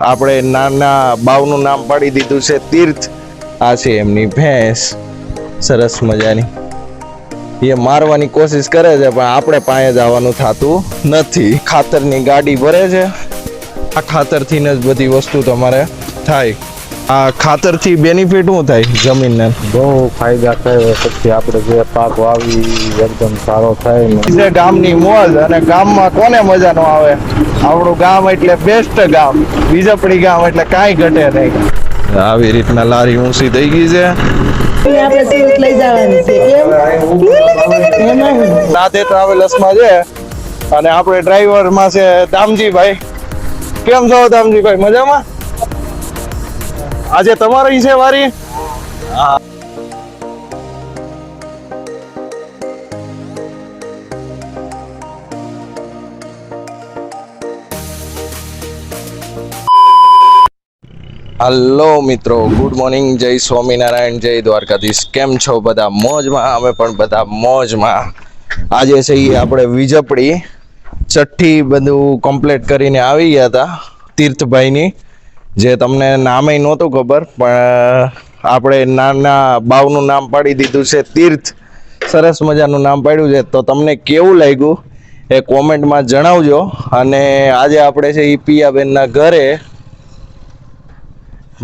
આપણે નાના બાવનું નામ પાડી દીધું છે તીર્થ. આ છે એમની ભેંસ. સરસ મજાની. એ મારવાની કોશિશ કરે છે, પણ આપણે પાસે જવાનું થતું નથી. ખાતરની ગાડી ભરે છે. આ ખાતરથી જ બધી વસ્તુ તમારે થાય. આ ખાતરથી બેનિફિટ શું થાય જમીનને? બહુ ફાયદા થાય પછી આપણે જે પાક વાવી એકદમ સારો થાય ને. છે ગામની મોજ અને ગામમાં કોને મજા ન આવે? આપણું ગામ એટલે બેસ્ટ ગામ. બીજપડી ગામ એટલે કાંઈ ઘટે નહીં. આવી રીતના લારી ઊંચી થઈ ગઈ છે. સાથે ટ્રાવેલર્સમાં છે. અને આપણે ડ્રાઈવરમાં છે દામજીભાઈ. કેમ છો દામજીભાઈ? મજામાં? આજે તમારી છે વારી? હલો મિત્રો, ગુડ મોર્નિંગ, જય સ્વામિનારાયણ, જય દ્વારકાધીશ. કેમ છો બધા? મોજમાં, અમે પણ બધા મોજમાં. આજે છે ઈ આપણે વિજપડી. છઠ્ઠી બધું કમ્પ્લીટ કરીને આવી ગયા હતા, તીર્થભાઈની. જે તમને નામે નહોતું ખબર, પણ આપણે નાના બાવનું નામ પાડી દીધું છે તીર્થ. સરસ મજાનું નામ પાડ્યું છે. તો તમને કેવું લાગ્યું એ કોમેન્ટમાં જણાવજો. અને આજે આપણે છે એ પિયાબેનના ઘરે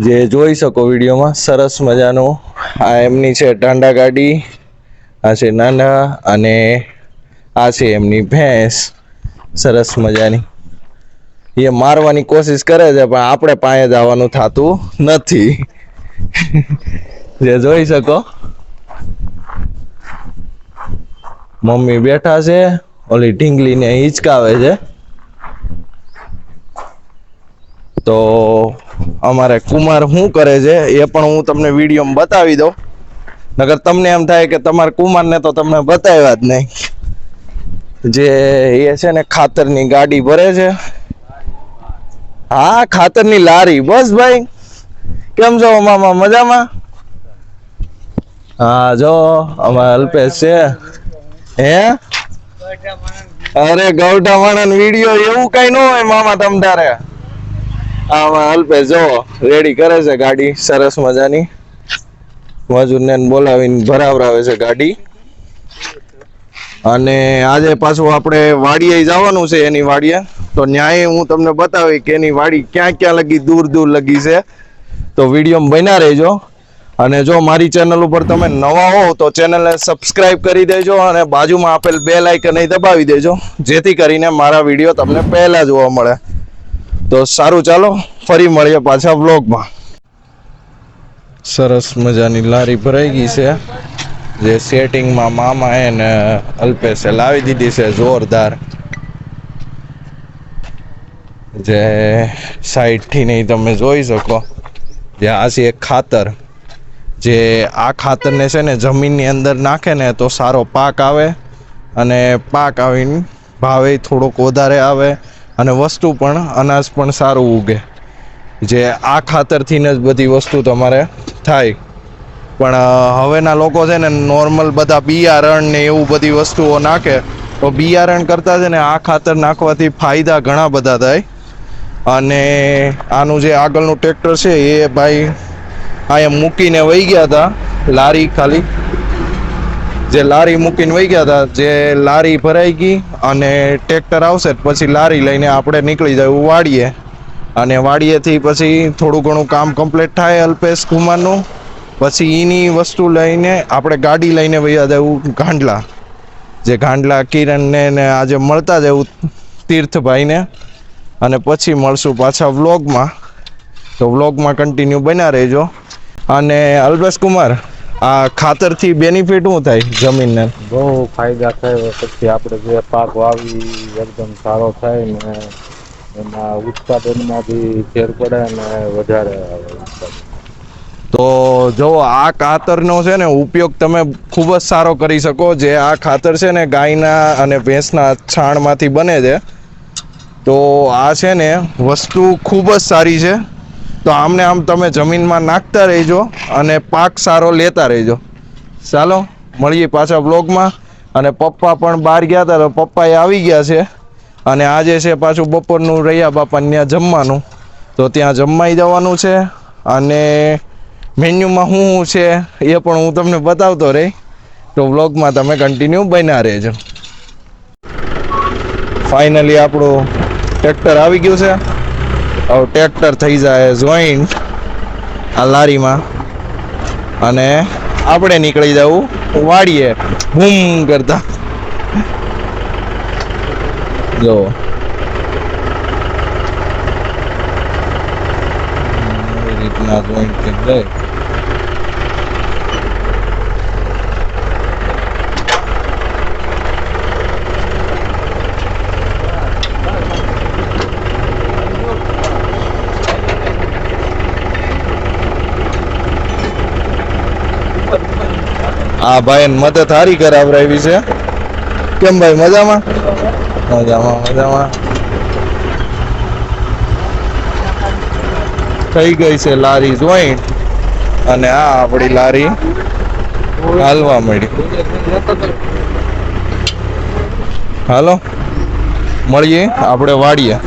જે જોઈ શકો વિડીયોમાં, સરસ મજાનું. આ એમની છે ટાંડા ગાડી, આ છે નાના, અને આ છે એમની ભેંસ. સરસ મજાની. એ મારવાની કોશિશ કરે છે, પણ આપણે પાસે જવાનું થતું નથી. જે જોઈ શકો. મમ્મી બેઠા છે, ઓલી ઢીંગલીને હિંચકાવે છે. તો અમારે કુમાર શું કરે છે, એ પણ હું તમને વિડીયોમાં બતાવી દઉં. નગર તમને એમ થાય કે તમારે કુમારને તો તમને બતાવ્યા જ નહીં. જે એ છે ને ખાતરની ગાડી ભરે છે હા ખાતરની લારી. બસ ભાઈ. કેમ છો? મામા મજામાં? હા, જો, અમારે અલ્પેશ છે. હે? અરે ગૌઠા માણસ વીડિયો એવું કઈ ન હોય મામા તમ તારે. આમાં અલ્પેશ જો રેડી કરે છે ગાડી. સરસ મજાની. મજૂરને બોલાવીને ભરાવરાવે છે ગાડી. અને આજે પાછું આપણે વાડીએ જવાનું છે એની વાડીએ. તો ન્યાય હું તમને બતાવી કે એની વાડી ક્યાં ક્યાં લગી, દૂર દૂર લગી છે. તો વીડિયો બન્યા રહેજો. અને જો મારી ચેનલ ઉપર તમે નવા હો, તો ચેનલને સબસ્ક્રાઇબ કરી દેજો અને બાજુમાં આપેલ બે લાઇકન દબાવી દેજો. જેથી કરીને મારા વીડિયો તમને પહેલા જોવા મળે. તો સારું ચાલો, ફરી મળીએ પાછા વ્લોગમાં સરસ મજાની લારી ભરાઈ ગઈ છે. જે સેટિંગમાં મામા એને અલ્પેશે લાવી દીધી છે, જોરદાર. જે સાઈડથી નહીં તમે જોઈ શકો. જે આ છે એક ખાતર. જે આ ખાતરને છે ને જમીનની અંદર નાખે ને તો સારો પાક આવે અને પાક આવીને ભાવે થોડોક વધારે આવે અને વસ્તુ પણ અનાજ પણ સારું ઉગે. જે આ ખાતરથી જ બધી વસ્તુ તમારે થાય. પણ હવેના લોકો છે ને નોર્મલ બધા બિયારણ ને એવું બધી વસ્તુઓ નાખે. તો બિયારણ કરતાં છે ને આ ખાતર નાખવાથી ફાયદા ઘણા બધા થાય. અને આનું જે આગળનું ટ્રેક્ટર છે, એ ભાઈ અહીંયા મૂકીને વહી ગયા હતા, લારી ખાલી. જે લારી મૂકીને વહી ગયા હતા, જે લારી ભરાઈ ગઈ અને ટ્રેક્ટર આવશે પછી લારી લઈને આપણે નીકળી જવું વાડીએ. અને વાડીએથી પછી થોડું ઘણું કામ કમ્પ્લીટ થાય અલ્પેશ કુમારનું. પછી એની વસ્તુ લઈને આપણે ગાડી લઈને વૈયા જવું ગાંડલા. જે ગાંડલા કિરણને ને આજે મળતા જવું તીર્થભાઈને. અને પછી મળશું પાછા વ્લોગમાં. તો વ્લોગમાં કન્ટિન્યુ બન્યા રહેજો. અને અલ્પેશ કુમાર આ ખાતરથી બેનિફિટ શું થાય જમીનને? બહુ ફાયદા થાય પછી આપણે જે પાક વાવી એકદમ સારો થાય ને એમાં ઉત્પાદનમાં બી ફેર પડે ને વધારે આવે તો જો આ ખાતરનો છે ને ઉપયોગ તમે ખૂબ જ સારો કરી શકો. જે આ ખાતર છે ને ગાયના અને ભેંસના છાણમાંથી બને છે. તો આ છે ને વસ્તુ ખૂબ જ સારી છે. તો આમને આમ તમે જમીનમાં નાખતા રહેજો અને પાક સારો લેતા રહેજો. ચાલો, મળીએ પાછા બ્લોગમાં અને પપ્પા પણ બહાર ગયા હતા તો પપ્પા એ આવી ગયા છે. અને આજે છે પાછું બપોરનું રહ્યા બાપા ત્યાં જમવાનું. તો ત્યાં જમવાઈ જવાનું છે. અને મેન્યુમાં શું શું છે એ પણ હું તમને બતાવતો રહી. તો વ્લોગમાં તમે કન્ટિન્યુ બન્યા રહેજો. ફાઇનલી આપણું ટ્રેક્ટર આવી ગયું છે. હવે ટ્રેક્ટર થઈ જાય જોઈન્ટ આ લારીમાં. અને આપણે નીકળી જવું વાડીએ. બૂમ કરતા. જો. રીતના જોઈન્ટ થઈ જાય. આ ભાઈ મદદ હારી કરાવરાવી છે. કેમ ભાઈ, મજામાં? મજામાં મજામાં. થઈ ગઈ છે લારી જોઈન્ટ. અને આ આપણી લારી હાલવા મળી. હાલો, મળીએ, આપણે વાડીએ.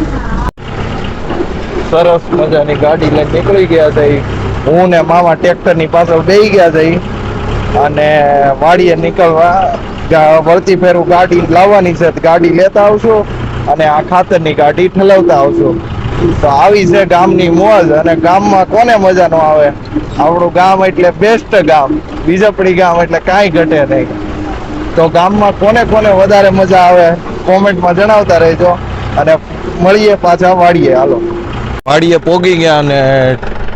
સરસ મજાની ગાડી લઈને નીકળી ગયા છે. હું ને મામા ટ્રેક્ટરની પાછળ બેસી ગયા છે. અને વાડીએ નીકળવા વળતી ફેરું ગાડી લાવવાની છે ગાડી લેતા આવશો અને આ ખાતરની ગાડી ઠલવતા આવશો તો આવી છે ગામની મોજ અને ગામમાં કોને મજા નો આવે? આપણું ગામ એટલે બેસ્ટ ગામ. બીજપડી ગામ એટલે કાંઈ ઘટે નહીં. તો ગામમાં કોને કોને વધારે મજા આવે કોમેન્ટમાં જણાવતા રહેજો અને મળીએ પાછા વાડીએ. હાલો. વાડીએ પોગી ગયા અને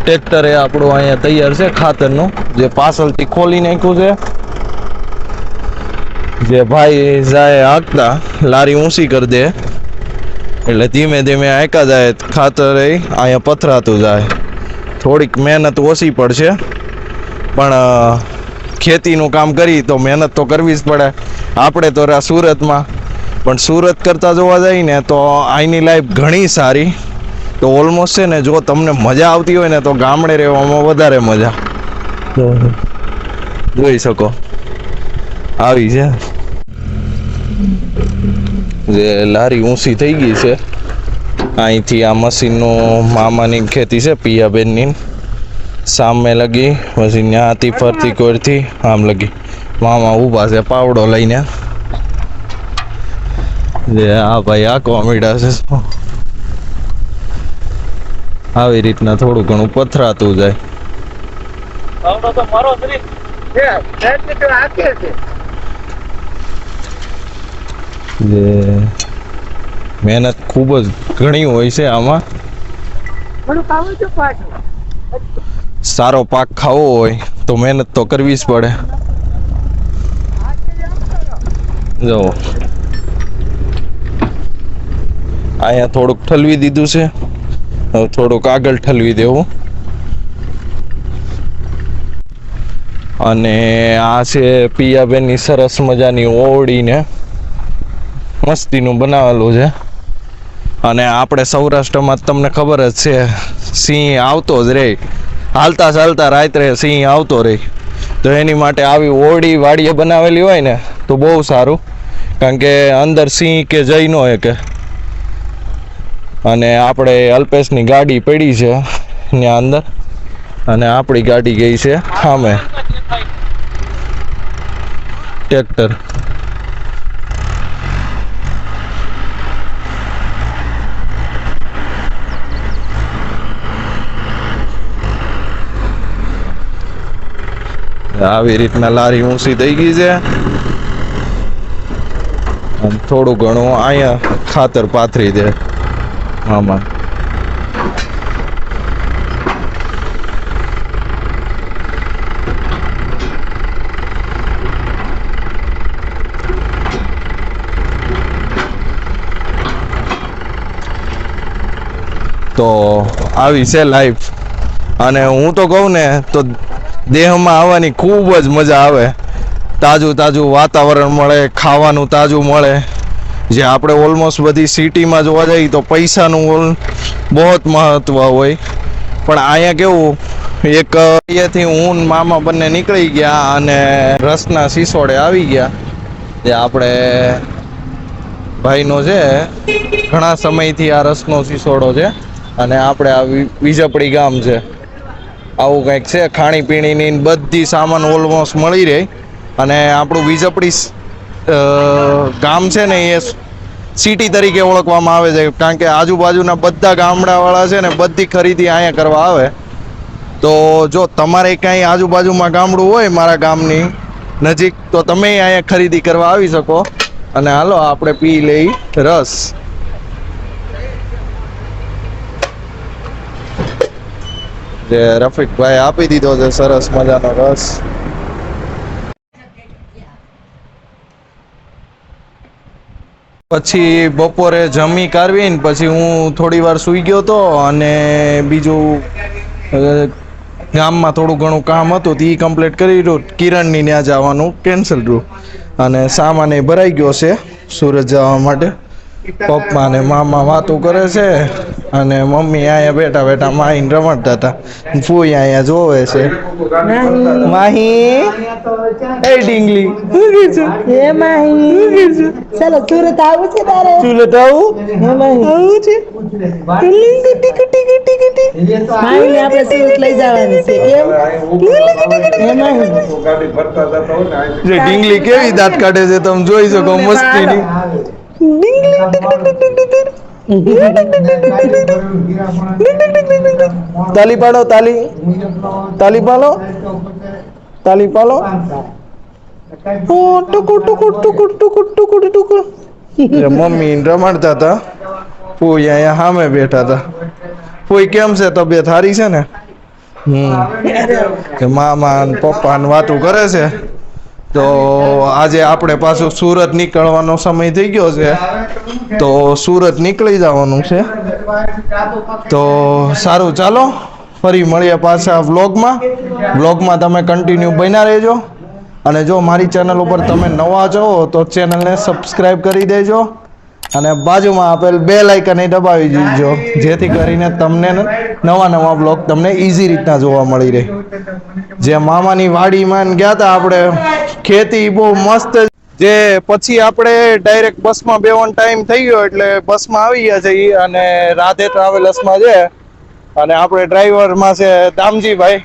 ટ્રેક્ટર એ આપણું અહીંયા તૈયાર છે ખાતરનું. જે પાછળથી ખોલી નાખ્યું છે. જે ભાઈ જાય હાંકતા લારી ઊંચી કરી દે. એટલે ધીમે ધીમે આંકા જાય, ખાતર એ અહીંયા પથરાતું જાય. થોડીક મહેનત ઓછી પડશે. પણ ખેતીનું કામ કરી તો મહેનત તો કરવી જ પડે. આપણે તો રહ્યા સુરતમાં. પણ સુરત કરતાં જોવા જઈએ ને તો અહીંની લાઈફ ઘણી સારી. તો ઓલમોસ્ટ છે ને જો તમને મજા આવતી હોય ને તો ગામડે રહેવામાં વધારે મજા. જોઈ શકો. આવી છે. જે લારી ઊંચી થઈ ગઈ છે. અહીંથી આ મશીનનું મામાની ખેતી છે પિયાબેનની. સામે લગી પછી ત્યાંથી ફરતી કોરથી આમ લગી. મામા ઊભા છે પાવડો લઈને. જે આ ભાઈ આ કોમીડા છે. આવી રીતના થોડું ઘણું પથરાતું જાય. જે મહેનત ખૂબ જ ઘણી હોય છે આમાં. સારો પાક ખાવો હોય તો મહેનત તો કરવી જ પડે. જો. અહીંયા થોડુંક ઠલવી દીધું છે. થોડુંક આગળ ઠલવી દેવું. અને આ છે પિયાબેનની સરસ મજાની ઓળીને મસ્તીનું બનાવેલું છે. અને આપણે સૌરાષ્ટ્રમાં તમને ખબર જ છે, સિંહ આવતો જ રહે. હાલતા ચાલતા રાત્રે સિંહ આવતો રહે. તો એની માટે આવી ઓરડી વાડીએ બનાવેલી હોય ને, તો બહુ સારું. કારણ કે અંદર સિંહ કે જઈ ન કે. અને આપણે અલ્પેશની ગાડી પડી છે ત્યાં અંદર. અને આપણી ગાડી ગઈ છે સામે. ટ્રેક્ટર. આવી રીતના લારી ઊંચી થઈ ગઈ છે. થોડું ઘણું અહીંયા ખાતર પાથરી દે. આમાં તો આવી છે લાઈફ અને હું તો કહું ને, તો દેહમાં આવવાની ખૂબ જ મજા આવે. તાજું તાજું વાતાવરણ મળે, ખાવાનું તાજું મળે. જે આપણે ઓલમોસ્ટ બધી સિટીમાં જોવા જઈએ તો પૈસાનું ઓલ બહુ જ મહત્ત્વ હોય. પણ અહીંયા કેવું, એક અહીંયાથી હું મામા બંને નીકળી ગયા અને રસના સિસોડે આવી ગયા. જે આપણે ભાઈનો છે, ઘણા સમયથી આ રસનો સિસોડો છે અને આપણે આ વીજપડી ગામ છે. આવું કંઈક છે, ખાણીપીણીની બધી સામાન ઓલમોસ્ટ મળી રહે. અને આપણું વીજપડી ગામ છે ને એ સિટી તરીકે ઓળખવામાં આવે છે, કારણ કે આજુબાજુના બધા ગામડાવાળા છે ને બધી ખરીદી અહીંયા કરવા આવે. તો જો તમારે કાંઈ આજુબાજુમાં ગામડું હોય મારા ગામની નજીક, તો તમે અહીંયા ખરીદી કરવા આવી શકો. અને હાલો, આપણે પી લઈ રસ. જે રફીકભાઈ આપી દીધો છે સરસ મજાનો રસ. પછી બપોરે જમી કાઢવીને પછી હું થોડી વાર સૂઈ ગયો તો અને બીજું ગામમાં થોડું ઘણું કામ હતું તે કમ્પ્લીટ કરી રહ્યું કિરણની ત્યાં જવાનું કેન્સલ રહ્યું. અને સામાન એ ભરાઈ ગયો છે સુરત જવા માટે. પપ્પા ને મામા વાતો કરે છે અને મમ્મી અહીંયા બેઠા બેઠા માહી રમડતા હતા. ફૂઈ અહીંયા જોવે છે. માહી? એ ડીંગલી એ માહી? ચાલો સુરત આવું છે તારે? સુરત આવું? હે માહી. આવું છે? કુટી કુટી કુટી કુટી માહીને આપણે સુરત લઈ જવાની છે. કેમ? હે માહી. જે ડીંગલી કેવી દાંત કાઢે છે તમે જોઈ શકો મસ્તીની. તાલી પાડો, તાલી. તાલી પાડો. તાલી પાડો. મમ્મી રમાડતા હતા. ફૂઈ અહીંયા સામે બેઠા હતા. ફૂઈ કેમ છે? તબિયત સારી છે ને? હમ. કે મામા પપ્પા વાતું કરે છે? તો આજે આપણે પાછું સુરત નીકળવાનો સમય થઈ ગયો છે. તો સુરત નીકળી જવાનું છે. તો સારું, ચાલો. ફરી મળીએ પાછા વ્લોગમાં. વ્લોગમાં તમે કન્ટિન્યુ બન્યા રહેજો. અને જો મારી ચેનલ ઉપર તમે નવા છો, તો ચેનલને સબસ્ક્રાઈબ કરી દેજો. અને બાજુમાં આપેલ બે લાઇકન એ દબાવી દીજો. જેથી કરીને તમને નવા નવા બ્લોગ તમને ઇઝી રીતના જોવા મળી રહે. જે મામાની વાડીમાં ગયા હતા આપણે, ખેતી બહુ મસ્ત જે પછી આપણે ડાયરેક્ટ બસમાં બેવાનો ટાઈમ થઈ ગયો એટલે બસમાં આવી ગયા છે ઈ અને રાધે ટ્રાવેલર્સમાં છે. અને આપણે ડ્રાઈવરમાં છે દામજીભાઈ.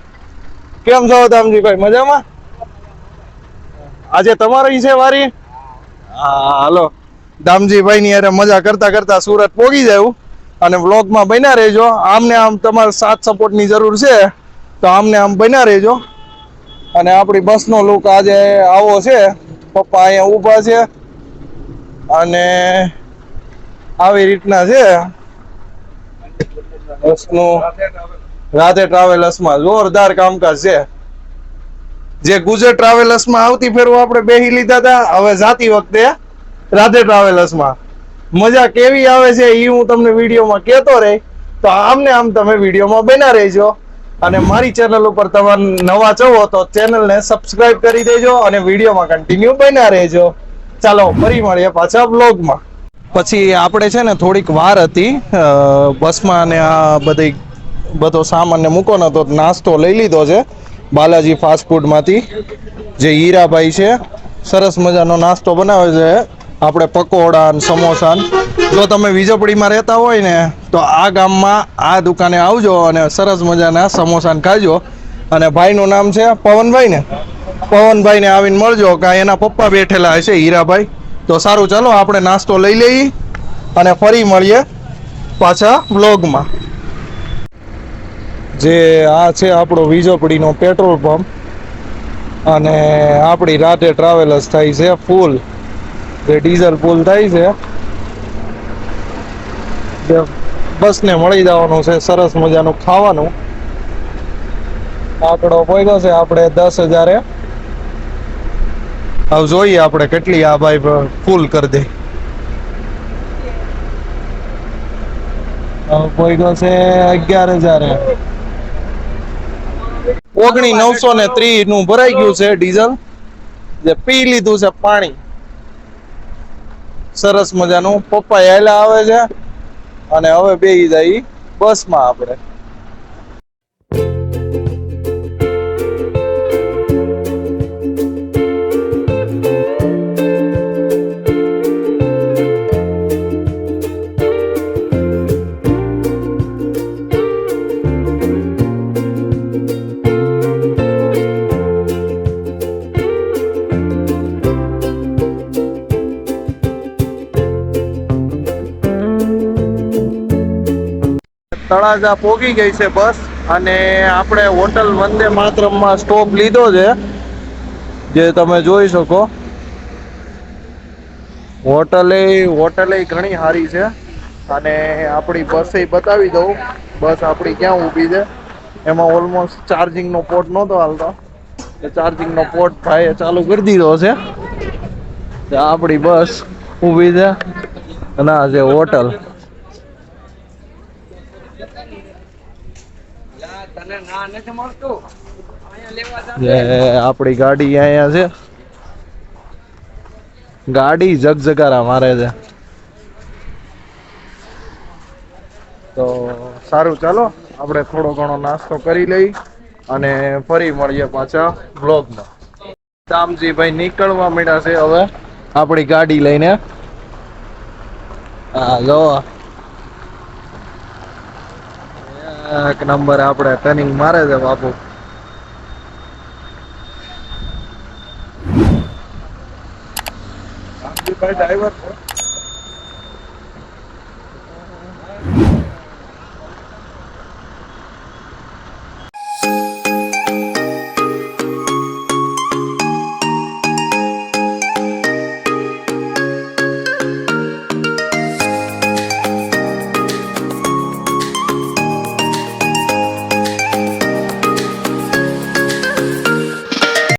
કેમ છો દામજીભાઈ? મજામાં? આજે તમારી છે વારી? હા, હાલો. દામજીભાઈ ની અરે મજા કરતા કરતા સુરત પોગી જાવ અને વ્લોગમાં બન્યા રહેજો. આમને આમ તમારે સાથ સપોર્ટની જરૂર છે, તો આમને આમ બન્યા રહેજો. અને આપણી બસનો લુક આજે આવો છે. પપ્પા અહીંયા ઊભા છે. અને આવી રીતના છે. બસનું રાધે ટ્રાવેલર્સમાં જોરદાર કામકાજ છે. જે ગુજર ટ્રાવેલર્સમાં આવતી ફેરવું આપણે બેહી લીધા હતા, હવે જાતી વખતે રાધે ટ્રાવેલર્સમાં મજા કેવી આવે છે એ હું તમને વિડીયોમાં કહેતો રહી. તો આમને આમ તમે વિડીયોમાં બના રહેજો. અને મારી ચેનલ ઉપર તમે નવા જવો તો ચેનલને સબસ્ક્રાઇબ કરી દેજો અને વિડીયોમાં કન્ટિન્યુ બના રહેજો. ચાલો, ફરી મળીએ પાછા બ્લોગમાં પછી આપણે છે ને થોડીક વાર હતી બસમાં અને આ બધી બધો સામાનને મૂકો ને તો નાસ્તો લઈ લીધો છે. બાલાજી ફાસ્ટ ફૂડમાંથી. જે હીરાભાઈ છે, સરસ મજાનો નાસ્તો બનાવે છે. આપણે પકોડા ને સમોસા જો તમે વીજપડીમાં રહેતા હોય ને, તો આ ગામમાં આ દુકાને આવજો અને સરસ મજાના સમોસા ને ખાજો. અને ભાઈનું નામ છે પવનભાઈ ને. પવનભાઈને આવીને મળજો કાં એના પપ્પા બેઠેલા હશે, હીરાભાઈ. તો સારું, ચાલો, આપણે નાસ્તો લઈ લઈએ અને ફરી મળીએ પાછા વ્લોગમાં. જે આ છે આપણો વીજપડીનો પેટ્રોલ પંપ. અને આપણી રાતે ટ્રાવેલર્સ થાય છે ફૂલ જે ડીઝલ ફૂલ થાય છે. જે બસને મળી જવાનું છે, સરસ મજાનું ખાવાનું. આંકડો પોગ્યો છે, આપણે દસ હજારે. હવે જોઈએ આપણે કેટલી આ ભાઈ ફૂલ કરી દે. પોગ્યો છે અગિયાર હજારે. ઓગણી નવસો ને ત્રીસનું ભરાઈ ગયું છે ડીઝલ જે પી લીધું છે પાણી. સરસ મજાનું પપ્પા હેલા આવે છે. અને હવે બે જાય બસમાં આપણે. તળાજા પોગી ગઈ છે બસ અને આપણે હોટલ વંદે માતરમમાં સ્ટોપ લીધો છે, જે તમે જોઈ શકો. હોટલે હોટલે ઘણી સારી છે અને આપણી બસે બતાવી દઉં. બસ આપણી ક્યાં ઊભી છે? એમાં ઓલમોસ્ટ ચાર્જિંગનો પોર્ટ નહોતો હાલતો. એ ચાર્જિંગનો પોર્ટ ભાઈએ ચાલુ કરી દીધો છે. આપણી બસ ઊભી છે અને આ છે હોટલ જે આપણી ગાડી અહીંયા છે. ગાડી જગજગારા મારે છે. તો સારું ચાલો. આપણે થોડો ઘણો નાસ્તો કરી લઈ અને ફરી મળીએ પાછા બ્લોગમાં દામજીભાઈ નીકળવા માંડ્યા છે હવે. આપણી ગાડી લઈને. હા જો એક નંબર આપણે ટર્નિંગ મારે છે બાપુ. ડ્રાઈવર